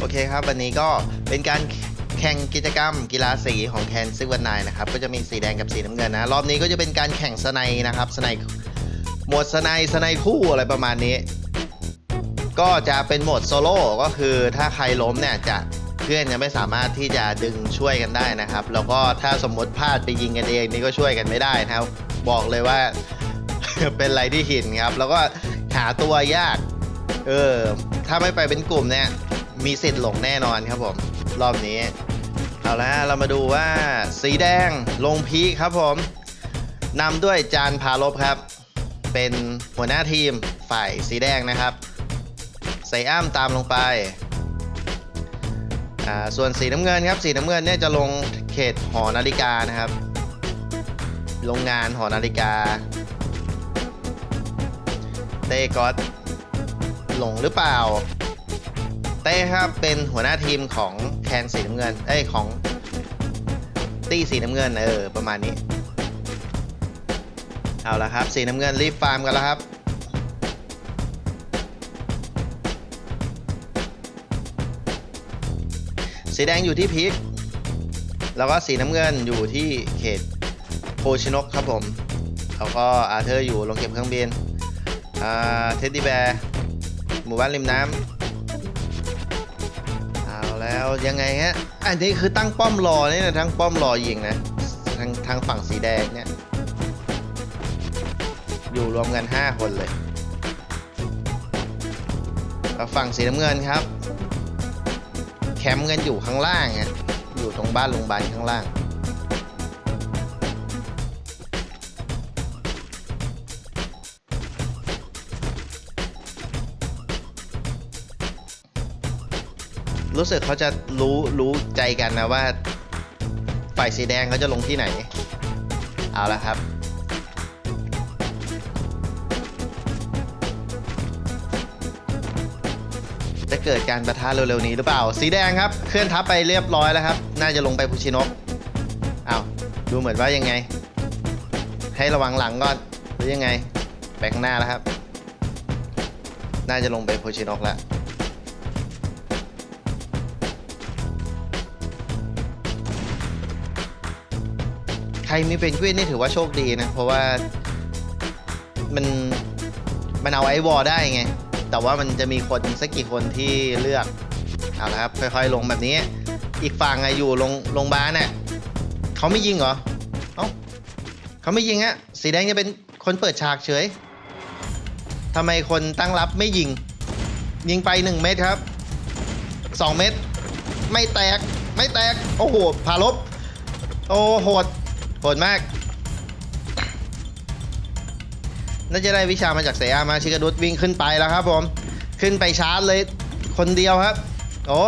โอเคครับ วันนี้ก็เป็นการแข่งกิจกรรมกีฬาสีของแคนซิวันนนะครับ ก็จะมีสีแดงกับสีน้ำเงินนะ รอบนี้ก็จะเป็นการแข่งสไนนะครับสไนหมวดสไนสไนคู่อะไรประมาณนี้ ก็จะเป็นโหมดโซโล่ก็คือถ้าใครล้มเนี่ยจะเพื่อนจะไม่สามารถที่จะดึงช่วยกันได้นะครับ แล้วก็ถ้าสมมติพลาดไปยิงกันเองนี่ก็ช่วยกันไม่ได้นะครับ บอกเลยว่า เป็นอะไรที่หินครับ แล้วก็หาตัวยาก เออ ถ้าไม่ไปเป็นกลุ่มเนี่ย มีสิทธิ์หลงแน่นอนครับผม รอบนี้ เอาละเรามาดูว่าสีแดงลงพีคครับผมนำด้วยจานพาลบครับ เป็นหัวหน้าทีมฝ่ายสีแดงนะครับ ใส่อ้ามตามลงไปส่วนสีน้ำเงินครับ สีน้ำเงินเนี่ยจะลงเขตหอนาฬิกานะครับ โรงงานหอนาฬิกา เตก็อตหลงหรือเปล่า เต้ครับเป็นหัวหน้าทีมของแคนสีน้ำเงิน เอ้ยของตี้สีน้ำเงินเออประมาณนี้ เอาละครับ สีน้ำเงินรีบฟาร์มกันแล้วครับ สีแดงอยู่ที่พีคแล้วก็สีน้ำเงินอยู่ที่เขตโพชินกครับผม แล้วก็อาเธอร์อยู่ลงเก็บเครื่องบินอ่าเท็ดดี้แบร์หมู่บ้านริมน้ำ แล้วยังไงฮะ อันนี้คือตั้งป้อมรอเนี่ยนะทั้งป้อมรอยิงนะทางทางฝั่งสีแดงเนี่ย อยู่รวมกัน 5 คนเลยแล้วฝั่งสีน้ำเงินครับ แคมป์กันอยู่ข้างล่างอะอยู่ตรงบ้านโรงพยาบาลข้างล่าง รู้สึกเขาจะรู้รู้ใจกันนะว่า ฝ่ายสีแดงเขาจะลงที่ไหน เอาละครับ จะเกิดการประทะเร็วๆนี้หรือเปล่า สีแดงครับ เคลื่อนทัพไปเรียบร้อยแล้วครับ น่าจะลงไปพุชินกอ้าวดูเหมือนว่ายังไง ให้ระวังหลังก่อนหรือยังไงไปข้างหน้าแล้วครับ น่าจะลงไปพุชินกแล้ว ครมีเป็นกวินนี่ถือว่าโชคดีนะ เพราะว่ามันมันเอาไอ้วอลได้ไง แต่ว่ามันจะมีคนสักกี่คนที่เลือก เอาละครับค่อยๆลงแบบนี้ อีกฝั่งอะอยู่ลงโรงพยาบาลน่ะเขาไม่ยิงเหรอ เอ้าเขาไม่ยิงฮะสีแดงจะเป็นคนเปิดฉากเฉยทำไมคนตั้งรับไม่ยิง ยิงไปหนึ่งเม็ดครับสองเม็ดไม่แตกไม่แตก โอ้โหพาลบโอ้โหด โหดมาก น่าจะได้วิชามาจากเสียมาชิกาดุดวิ่งขึ้นไปแล้วครับผม ขึ้นไปชาร์จเลยคนเดียวครับ โอ้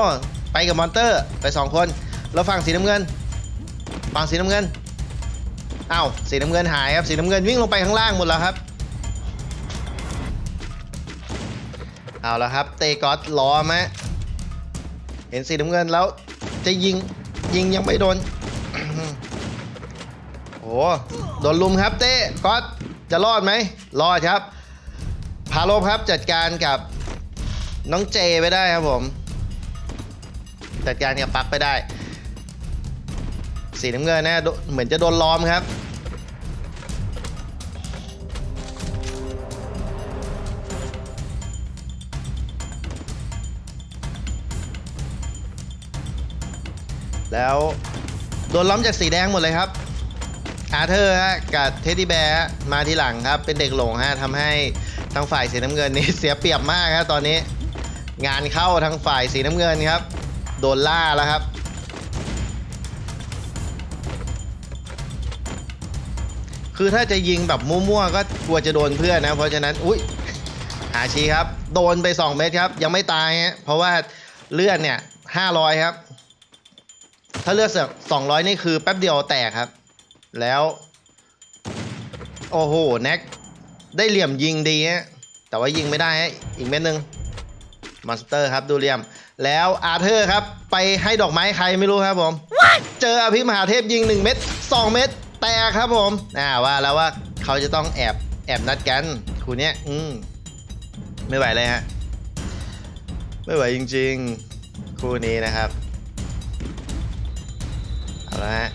ไปกับมอนเตอร์ไปสองคน แล้วฝั่งสีน้ำเงิน ฝั่งสีน้ำเงินอ้าวสีน้ำเงินหายครับสีน้ำเงินวิ่งลงไปข้างล่างหมดแล้วครับ เอาและครับ เตกอสล้อมะเห็นสีน้ำเงินแล้วจะยิงยิงยังไม่โดน โอ้โดนลุมครับเต้ก๊อตจะรอดไหมรอดครับ พาโลครับจัดการกับน้องเจไปได้ครับผม จัดการกับปักไปได้ สีน้ำเงินนะเหมือนจะโดนล้อมครับแล้วโดนล้อมจากสีแดงหมดเลยครับ อาเธอร์ฮะกับเท็ดดี้แบร์มาทีหลังครับ เป็นเด็กหลงฮะทำให้ทางฝ่ายสีน้ำเงินนี่เสียเปรียบมากครับตอนนี้ งานเข้าทางฝ่ายสีน้ำเงินครับ โดนล่าแล้วครับ คือถ้าจะยิงแบบมั่วๆก็กลัวจะโดนเพื่อนนะเพราะฉะนั้นอุ้ยหาชีครับ โดนไป 2 เม็ดครับ ยังไม่ตายฮะเพราะว่าเลือดเนี่ย500 ครับ ถ้าเลือดเสือก200 นี่คือแป๊บเดียวแตกครับ แล้ว โอ้โหแน็กได้เหลี่ยมยิงดีฮะแต่ว่ายิงไม่ได้ฮะอีกเม็ดหนึ่งมอนสเตอร์ครับดูเหลี่ยม แล้วอาเธอร์ครับ ไปให้ดอกไม้ใครไม่รู้ครับผมเจออภิมหาเทพยิง 1 เม็ด2 เม็ดแตกครับผมอ่าว่าแล้วว่าเขาจะต้องแอบแอบนัดกันคูเนี้ยอืมไม่ไหวเลยฮะไม่ไหวจริง ๆ คู่นี้นะครับ เอาละฮะ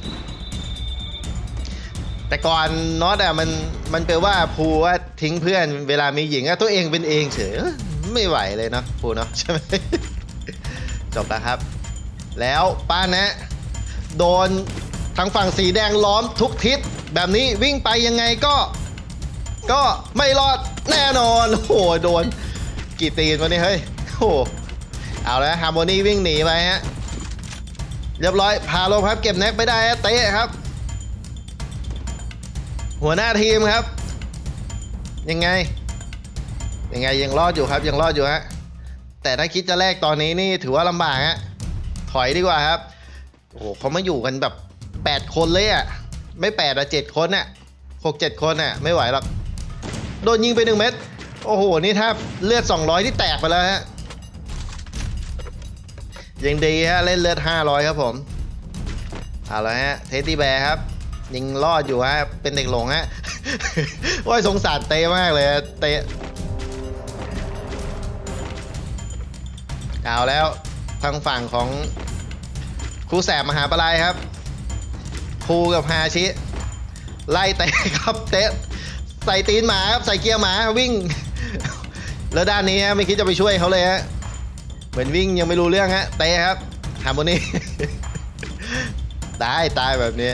แต่ก่อนน็อตอะมันมันแปลว่าภูว่าทิ้งเพื่อนเวลามีหญิงอะตัวเองเป็นเองเฉยไม่ไหวเลยเนาะภูเนาะใช่ไหมจบแล้วครับ แล้วป้านะ โดนทางฝั่งสีแดงล้อมทุกทิศ แบบนี้วิ่งไปยังไงก็ ก็ไม่รอดแน่นอนโอ้โหโดนกี่ตีนวะเนี่ยเฮ้ยโอ้โหเอาแล้วฮาร์โมนีวิ่งหนีไปฮะเรียบร้อยพาลงครับเก็บแน็กไม่ได้เตะครับ หัวหน้าทีมครับ ยังไง ยังไงยังรอดอยู่ครับ ยังรอดอยู่ฮะแต่ถ้าคิดจะแลกตอนนี้นี่ถือว่าลำบากฮะถอยดีกว่าครับโอ้โหเขามาอยู่กันแบบ8คนเลยอะไม่8อะ7คนอะ่ะ6 7คนอะไม่ไหวหรอกโดนยิงไปหนึ่งเม็ดโอ้โหนี่ถ้าเลือด 200 ที่แตกไปแล้วฮะยังดีฮะเล่นเลือด 500 ครับผมเอาละฮะเทดดี้แบร์ครับ ยิงรอดอยู่ฮะ เป็นเด็กหลงฮะ โอ้ยสงสารเตมากเลยอะเตเอาแล้วทางฝั่งของครูแสบมหาปลายครับครูกับฮาชิ ไล่เตะครับเตะใส่ตีนหมาครับใส่เกียร์หมาวิ่ง แล้วด้านนี้ฮะไม่คิดจะไปช่วยเขาเลยฮะเหมือนวิ่งยังไม่รู้เรื่องฮะเตะครับฮาร์โมนีได้ตายแบบนี้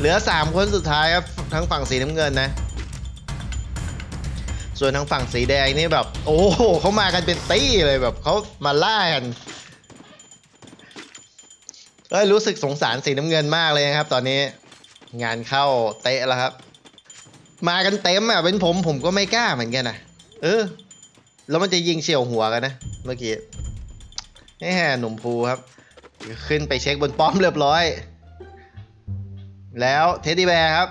เหลือ 3 คนสุดท้ายครับทั้งฝั่งสีน้ำเงินนะ ส่วนทางฝั่งสีแดงนี่แบบ โอ้โหเขามากันเป็นตี้เลยแบบเขามาล่ากันเอ้ยรู้สึกสงสารสีน้ำเงินมากเลยนะครับ ตอนนี้งานเข้าเตะแล้วครับ มากันเต็มอะเป็นผมผมก็ไม่กล้าเหมือนกันนะเออ แล้วมันจะยิงเฉียวหัวกันนะเมื่อกี้นี่แหหนุ่มภูครับ ขึ้นไปเช็คบนป้อมเรียบร้อย แล้วเท็ดดี้แบร์ครับ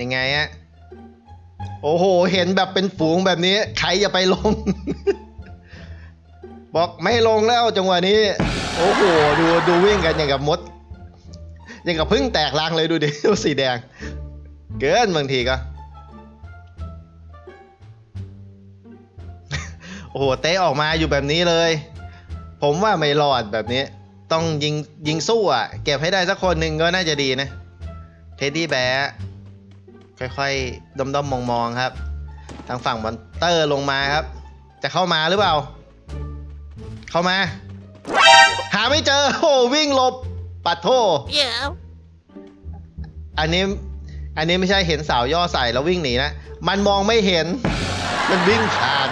ยังไงฮะโอ้โห เห็นแบบเป็นฝูงแบบนี้ ใครอย่าไปลง บอกไม่ลงแล้วจังหวะนี้ โอ้โห ดูดูวิ่งกันอย่างกับมด อย่างกับพึ่งแตกรังเลยดูดิดูสีแดง เกินบางทีก็ โอ้โห เตะออกมาอยู่แบบนี้เลย ผมว่าไม่รอดแบบนี้ ต้องยิงยิงสู้อะ เก็บให้ได้สักคนหนึ่งก็น่าจะดีนะ เท็ดดี้แบร์ค่อยๆดมๆมองๆครับ ทางฝั่งมอนเตอร์ลงมาครับ จะเข้ามาหรือเปล่า เข้ามา หาไม่เจอโอ้วิ่งหลบ ปัดโท Yeah. อันนี้อันนี้ไม่ใช่เห็นสาวย่อใส่แล้ววิ่งหนีนะ มันมองไม่เห็น มันวิ่งผ่าน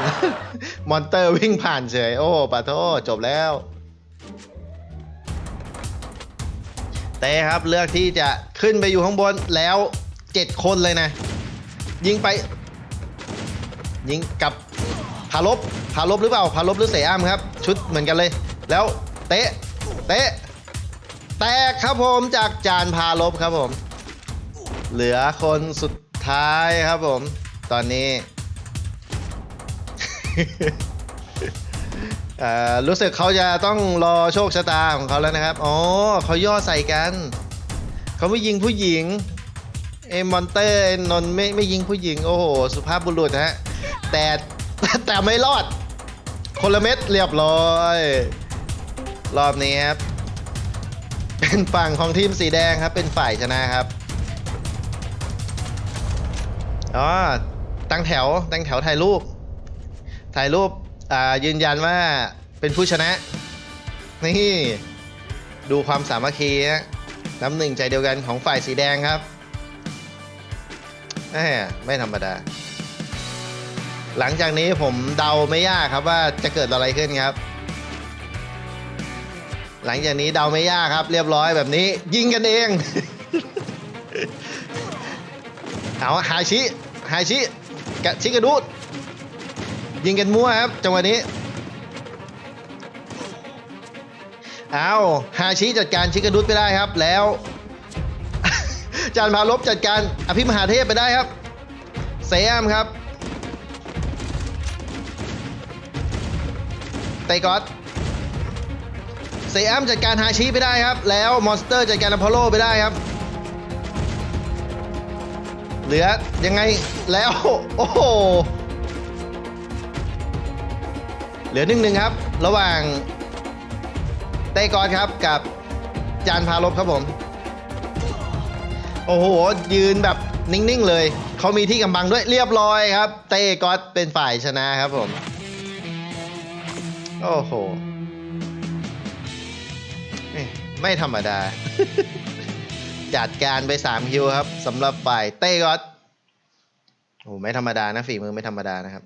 มอนเตอร์วิ่งผ่านเฉย โอ้ปะโทจบแล้ว เต้ครับเลือกที่จะขึ้นไปอยู่ข้างบนแล้วเจ็ดคนเลยนะ ยิงไป ยิงกับพาลบพาลบหรือเปล่าพาลบหรือเสยอ้ามครับ ชุดเหมือนกันเลย แล้วเตะเตะแตกครับผมจากจานพาลบครับผม เหลือคนสุดท้ายครับผม ตอนนี้ รู้สึกเขาจะต้องรอโชคชะตาของเขาแล้วนะครับ อ๋อเขาย่อใส่กัน เขาไม่ยิงผู้หญิง เอมอนเตอร์นนไม่ไม่ยิงผู้หญิง โอ้โห สุภาพบุรุษฮะ แต่แต่ไม่รอด คนละเม็ดเรียบร้อย รอบนี้ครับ เป็นฝั่งของทีมสีแดงครับ เป็นฝ่ายชนะครับ อ๋อ ตั้งแถว ตั้งแถวถ่ายรูป ถ่ายรูป อ่ายืนยันว่าเป็นผู้ชนะ นี่ ดูความสามัคคีฮะน้ำหนึ่งใจเดียวกันของฝ่ายสีแดงครับแหมไม่ธรรมดา หลังจากนี้ผมเดาไม่ยากครับว่าจะเกิดอะไรขึ้นครับ หลังจากนี้เดาไม่ยากครับ เรียบร้อยแบบนี้ ยิงกันเอง เอาฮาชิฮาชิกะชิกระดูด ยิงกันมั่วครับจังหวะนี้เอาฮาชิจัดการชิกระดุดไปได้ครับแล้วจานพาลบจัดการอภิมหาเทพไปได้ครับเซยมครับเตกอสเซยมจัดการฮาชิไปได้ครับ แล้วมอนสเตอร์จัดการอพอลโลไปได้ครับ เหลือยังไงแล้ว โอ้โห เหลือหนึ่งหนึ่งครับ ระหว่างเต้กอนครับกับจานพาลบครับผม โอ้โห ยืนแบบนิ่งๆเลย เขามีที่กำบังด้วยเรียบร้อยครับ เต้กอนเป็นฝ่ายชนะครับผม โอ้โห ไม่ธรรมดา จัดการไป3คิวครับสำหรับฝ่ายเต้กอนโอ้ไม่ธรรมดานะฝีมือไม่ธรรมดานะครับ